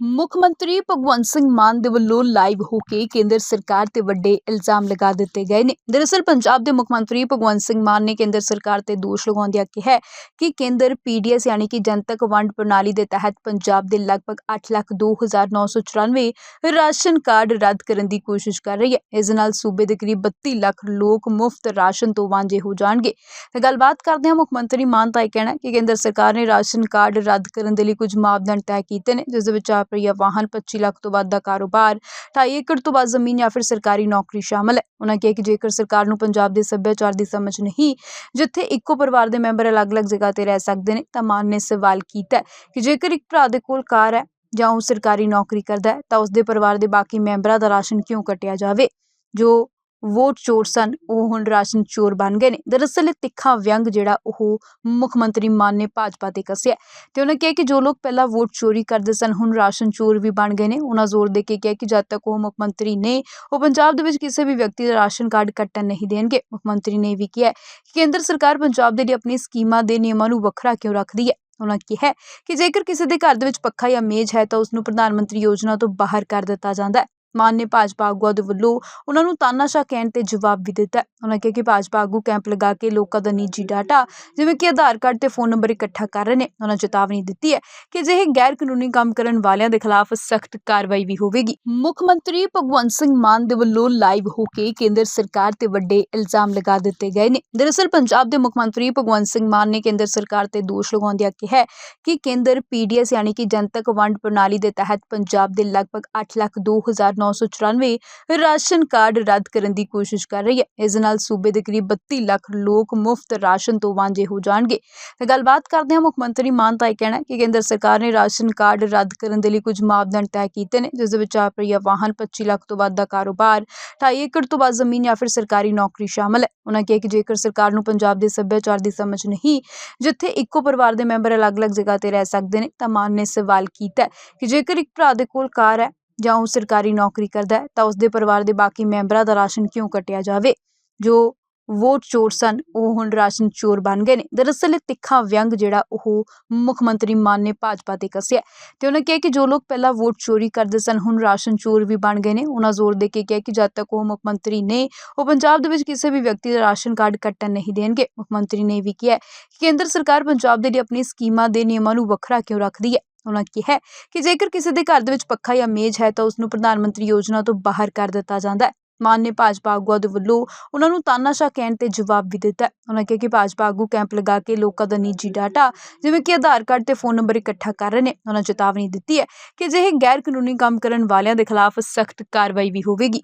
ਮੁੱਖ ਮੰਤਰੀ ਭਗਵੰਤ ਸਿੰਘ ਮਾਨ ਦੇ ਵੱਲੋਂ ਲਾਈਵ ਹੋ ਕੇ ਕੇਂਦਰ ਸਰਕਾਰ ਤੇ ਵੱਡੇ ਇਲਜ਼ਾਮ ਲਗਾ ਦਿੱਤੇ ਗਏ ਨੇ। ਦਰਅਸਲ ਪੰਜਾਬ ਦੇ ਮੁੱਖ ਮੰਤਰੀ ਭਗਵੰਤ ਸਿੰਘ ਮਾਨ ਨੇ ਕੇਂਦਰ ਸਰਕਾਰ ਤੇ ਦੋਸ਼ ਲਗਾਉਂਦਿਆਂ ਕਿਹਾ ਕਿ ਕੇਂਦਰ ਪੀਡੀਐਸ ਯਾਨੀ ਕਿ ਜਨਤਕ ਵੰਡ ਪ੍ਰਣਾਲੀ ਦੇ ਤਹਿਤ ਪੰਜਾਬ ਦੇ ਲਗਭਗ 8,09,994 ਰਾਸ਼ਨ ਕਾਰਡ ਰੱਦ ਕਰਨ ਦੀ ਕੋਸ਼ਿਸ਼ ਕਰ ਰਹੀ ਹੈ। ਇਸ ਨਾਲ ਸੂਬੇ ਦੇ ਕਰੀਬ 32 ਲੱਖ ਲੋਕ ਮੁਫਤ ਰਾਸ਼ਨ ਤੋਂ ਵਾਂਝੇ ਹੋ ਜਾਣਗੇ। ਗੱਲਬਾਤ ਕਰਦੇ ਹਾਂ ਮੁੱਖ ਮੰਤਰੀ ਮਾਨ ਦਾ ਇਹ ਕਹਿਣਾ ਕਿ ਕੇਂਦਰ ਸਰਕਾਰ ਨੇ ਰਾਸ਼ਨ ਕਾਰਡ ਰੱਦ ਕਰਨ ਦੇ ਲਈ ਕੁਝ ਮਾਪਦੰਡ ਤੈਅ ਕੀਤੇ ਨੇ ਜਿਸ ਦੇ ਵਿੱਚ ਆਪਰੀਆ ਵਾਹਨ 25 ਲੱਖ ਤੋਂ ਵੱਧ ਦਾ ਕਾਰੋਬਾਰ। 2.5 ਏਕੜ ਤੋਂ ਵੱਧ ਜ਼ਮੀਨ ਜਾਂ ਫਿਰ ਸਰਕਾਰੀ ਨੌਕਰੀ ਸ਼ਾਮਲ ਹੈ। ਉਹਨਾਂ ਕਿਹਾ ਕਿ ਜੇਕਰ ਸਰਕਾਰ ਨੂੰ ਪੰਜਾਬ ਦੇ ਸੱਭਿਆਚਾਰ ਦੀ ਸਮਝ ਨਹੀਂ, ਜਿੱਥੇ ਇੱਕੋ ਪਰਿਵਾਰ ਦੇ ਮੈਂਬਰ ਅਲੱਗ-ਅਲੱਗ ਜਗ੍ਹਾ ਤੇ ਰਹਿ ਸਕਦੇ ਨੇ, ਤਾਂ ਮਾਨ ਨੇ ਸਵਾਲ ਕੀਤਾ ਕਿ ਜੇਕਰ ਇੱਕ ਭਰਾ ਦੇ ਕੋਲ ਕਾਰ ਹੈ ਜਾਂ ਉਹ ਸਰਕਾਰੀ ਨੌਕਰੀ ਕਰਦਾ ਹੈ, ਤਾਂ ਉਸਦੇ ਪਰਿਵਾਰ ਦੇ ਬਾਕੀ ਮੈਂਬਰਾਂ ਦਾ ਰਾਸ਼ਨ ਕਿਉਂ ਕੱਟਿਆ ਜਾਵੇ? ਜੋ ਵੋਟ ਚੋਰ ਸਨ, ਉਹ ਹੁਣ ਰਾਸ਼ਨ ਚੋਰ ਬਣ ਗਏ ਨੇ। ਦਰਅਸਲ ਇਹ ਤਿੱਖਾ ਵਿਅੰਗ ਜਿਹੜਾ ਉਹ ਮੁੱਖ ਮੰਤਰੀ ਮਾਨ ਨੇ ਭਾਜਪਾ ਤੇ ਕੱਸਿਆ। ਤੇ ਉਹਨਾਂ ਕਿਹਾ ਕਿ ਜੋ ਲੋਕ ਪਹਿਲਾਂ ਵੋਟ ਚੋਰੀ ਕਰਦੇ ਸਨ, ਹੁਣ ਰਾਸ਼ਨ ਚੋਰ ਵੀ ਬਣ ਗਏ ਨੇ। ਉਹਨਾਂ ਜ਼ੋਰ ਦੇ ਕੇ ਕਿਹਾ ਕਿ ਜਦ ਤੱਕ ਉਹ ਮੁੱਖ ਮੰਤਰੀ ਨੇ, ਉਹ ਪੰਜਾਬ ਦੇ ਵਿੱਚ ਕਿਸੇ ਵੀ ਵਿਅਕਤੀ ਦਾ ਰਾਸ਼ਨ ਕਾਰਡ ਕੱਟਣ ਨਹੀਂ ਦੇਣਗੇ। ਮੁੱਖ ਮੰਤਰੀ ਨੇ ਵੀ ਕਿਹਾ ਕਿ ਕੇਂਦਰ ਸਰਕਾਰ ਪੰਜਾਬ ਦੇ ਲਈ ਆਪਣੀ ਸਕੀਮਾਂ ਦੇ ਨਿਯਮਾਂ ਨੂੰ ਵੱਖਰਾ ਕਿਉਂ ਰੱਖਦੀ ਹੈ? ਉਹਨਾਂ ਕਿਹਾ ਕਿ ਜੇਕਰ ਕਿਸੇ ਦੇ ਘਰ ਦੇ ਵਿੱਚ ਪੱਖਾ ਜਾਂ ਮੇਜ਼ ਹੈ ਤਾਂ ਉਸ ਨੂੰ ਪ੍ਰਧਾਨ ਮੰਤਰੀ ਯੋਜਨਾ ਤੋਂ ਬਾਹਰ ਕਰ ਦਿੱਤਾ ਜਾਂਦਾ ਹੈ। ਮਾਨ ਨੇ ਭਾਜਪਾ ਆਗੂਆਂ ਦੇ ਵੱਲੋਂ ਉਹਨਾਂ ਨੂੰ ਤਾਨਾਸ਼ਾਹ ਕਹਿਣ ਤੇ ਜਵਾਬ ਵੀ ਦਿੱਤਾ। ਉਹਨਾਂ ਕਿਹਾ ਕਿ ਭਾਜਪਾ ਆਗੂ ਕੈਂਪ ਲਗਾ ਕੇ ਲੋਕਾਂ ਦਾ ਨਿੱਜੀ ਡਾਟਾ, ਜਿਵੇਂ ਕਿ ਆਧਾਰ ਕਾਰਡ ਤੇ ਫੋਨ ਨੰਬਰ ਇਕੱਠਾ ਕਰ ਰਹੇ ਨੇ, ਉਹਨਾਂ ਚੇਤਾਵਨੀ ਦਿੱਤੀ ਹੈ ਕਿ ਅਜਿਹੇ ਗੈਰ ਕਾਨੂੰਨੀ ਕੰਮ ਕਰਨ ਵਾਲਿਆਂ ਦੇ ਖਿਲਾਫ ਸਖਤ ਕਾਰਵਾਈ ਵੀ ਹੋਵੇਗੀ। ਮੁੱਖ ਮੰਤਰੀ ਭਗਵੰਤ ਸਿੰਘ ਮਾਨ ਦੇ ਵੱਲੋਂ ਲਾਈਵ ਹੋ ਕੇ ਕੇਂਦਰ ਸਰਕਾਰ ਤੇ ਵੱਡੇ ਇਲਜ਼ਾਮ ਲਗਾ ਦਿੱਤੇ ਗਏ ਨੇ। ਦਰਅਸਲ ਪੰਜਾਬ ਦੇ ਮੁੱਖ ਮੰਤਰੀ ਭਗਵੰਤ ਸਿੰਘ ਮਾਨ ਨੇ ਕੇਂਦਰ ਸਰਕਾਰ ਤੇ ਦੋਸ਼ ਲਗਾਉਂਦਿਆਂ ਕਿਹਾ ਕਿ ਕੇਂਦਰ ਪੀਡੀਐਸ ਯਾਨੀ ਕਿ ਜਨਤਕ ਵੰਡ ਪ੍ਰਣਾਲੀ ਦੇ ਤਹਿਤ ਪੰਜਾਬ ਦੇ ਲਗਭਗ 8,09,994 ਰਾਸ਼ਨ ਕਾਰਡ ਰੱਦ ਕਰਨ ਦੀ ਕੋਸ਼ਿਸ਼ ਕਰ ਰਹੀ ਹੈ। ਇਸ ਨਾਲ ਸੂਬੇ ਦੇ ਕਰੀਬ 32 ਲੱਖ ਲੋਕ ਮੁਫਤ ਰਾਸ਼ਨ ਤੋਂ ਵਾਂਝੇ ਹੋ ਜਾਣਗੇ। ਤੇ ਗੱਲਬਾਤ ਕਰਦੇ ਹਾਂ ਮੁੱਖ ਮੰਤਰੀ ਮਾਨ ਦਾ ਇਹ ਕਹਿਣਾ ਕਿ ਕੇਂਦਰ ਸਰਕਾਰ ਨੇ ਰਾਸ਼ਨ ਕਾਰਡ ਰੱਦ ਕਰਨ ਦੇ ਲਈ ਕੁਝ ਮਾਪਦੰਡ ਤੈਅ ਕੀਤੇ ਨੇ ਜਿਸ ਦੇ ਵਿੱਚ ਆਪਰੀਆ ਵਾਹਨ 25 ਲੱਖ ਤੋਂ ਵੱਧ ਦਾ ਕਾਰੋਬਾਰ 2.5 ਏਕੜ ਤੋਂ ਵੱਧ ਜ਼ਮੀਨ ਜਾਂ ਫਿਰ ਸਰਕਾਰੀ ਨੌਕਰੀ ਸ਼ਾਮਲ ਹੈ। ਉਹਨਾਂ ਕਿਹਾ ਕਿ ਜੇਕਰ ਸਰਕਾਰ ਨੂੰ ਪੰਜਾਬ ਦੇ ਸੱਭਿਆਚਾਰ ਦੀ ਸਮਝ ਨਹੀਂ ਜਿੱਥੇ ਇੱਕੋ ਪਰਿਵਾਰ ਦੇ ਮੈਂਬਰ ਅਲੱਗ-ਅਲੱਗ ਜਗ੍ਹਾ ਤੇ ਰਹਿ ਸਕਦੇ ਨੇ ਤਾਂ ਮਾਨ ਨੇ ਸਵਾਲ ਕੀਤਾ ਕਿ ਜੇਕਰ ਇੱਕ ਭਰਾ ਦੇ ਕੋਲ ਕਾਰ ਹੈ ਜਾਂ ਉਹ ਸਰਕਾਰੀ ਨੌਕਰੀ ਕਰਦਾ ਹੈ, ਤਾਂ ਉਸਦੇ ਪਰਿਵਾਰ ਦੇ ਬਾਕੀ ਮੈਂਬਰਾਂ ਦਾ ਰਾਸ਼ਨ ਕਿਉਂ ਕੱਟਿਆ ਜਾਵੇ? ਜੋ ਵੋਟ ਚੋਰ ਸਨ, ਉਹ ਹੁਣ ਰਾਸ਼ਨ ਚੋਰ ਬਣ ਗਏ ਨੇ। ਦਰਅਸਲ ਇਹ ਤਿੱਖਾ ਵਿਅੰਗ ਜਿਹੜਾ ਉਹ ਮੁੱਖ ਮੰਤਰੀ ਮਾਨ ਨੇ ਭਾਜਪਾ ਤੇ ਕੱਸਿਆ ਤੇ ਉਹਨਾਂ ਕਿਹਾ ਕਿ ਜੋ ਲੋਕ ਪਹਿਲਾਂ ਵੋਟ ਚੋਰੀ ਕਰਦੇ ਸਨ, ਹੁਣ ਰਾਸ਼ਨ ਚੋਰ ਵੀ ਬਣ ਗਏ ਨੇ। ਉਹਨਾਂ ਜ਼ੋਰ ਦੇ ਕੇ ਕਿਹਾ ਕਿ ਜਦ ਤੱਕ ਉਹ ਮੁੱਖ ਮੰਤਰੀ ਨੇ, ਉਹ ਪੰਜਾਬ ਦੇ ਵਿੱਚ ਕਿਸੇ ਵੀ ਵਿਅਕਤੀ ਦਾ ਰਾਸ਼ਨ ਕਾਰਡ ਕੱਟਣ ਨਹੀਂ ਦੇਣਗੇ। ਮੁੱਖ ਮੰਤਰੀ ਨੇ ਇਹ ਵੀ ਕਿਹਾ ਕਿ ਕੇਂਦਰ ਸਰਕਾਰ ਪੰਜਾਬ ਦੇ ਲਈ ਆਪਣੀ ਸਕੀਮਾਂ ਦੇ ਨਿਯਮਾਂ ਨੂੰ ਵੱਖਰਾ ਕਿਉਂ ਰੱਖਦੀ ਹੈ? ਉਹਨਾਂ ਕਿਹਾ ਕਿ ਜੇਕਰ ਕਿਸੇ ਦੇ ਘਰ ਦੇ ਵਿੱਚ ਪੱਖਾ ਜਾਂ ਮੇਜ਼ ਹੈ ਤਾਂ ਉਸ ਨੂੰ ਪ੍ਰਧਾਨ ਮੰਤਰੀ ਯੋਜਨਾ ਤੋਂ ਬਾਹਰ ਕਰ ਦਿੱਤਾ ਜਾਂਦਾ ਹੈ। ਮਾਨ ਨੇ ਭਾਜਪਾ ਆਗੂਆਂ ਦੇ ਵੱਲੋਂ ਉਹਨਾਂ ਨੂੰ ਤਾਨਾਸ਼ਾਹ ਕਹਿਣ ਤੇ ਜਵਾਬ ਵੀ ਦਿੱਤਾ ਹੈ। ਉਹਨਾਂ ਕਿਹਾ ਕਿ ਭਾਜਪਾ ਆਗੂ ਕੈਂਪ ਲਗਾ ਕੇ ਲੋਕਾਂ ਦਾ ਨਿੱਜੀ ਡਾਟਾ ਜਿਵੇਂ ਕਿ ਆਧਾਰ ਕਾਰਡ ਤੇ ਫੋਨ ਨੰਬਰ ਇਕੱਠਾ ਕਰ ਰਹੇ ਨੇ। ਉਹਨਾਂ ਚੇਤਾਵਨੀ ਦਿੱਤੀ ਹੈ ਕਿ ਅਜਿਹੇ ਗੈਰ ਕਾਨੂੰਨੀ ਕੰਮ ਕਰਨ ਵਾਲਿਆਂ ਦੇ ਖਿਲਾਫ ਸਖਤ ਕਾਰਵਾਈ ਵੀ ਹੋਵੇਗੀ।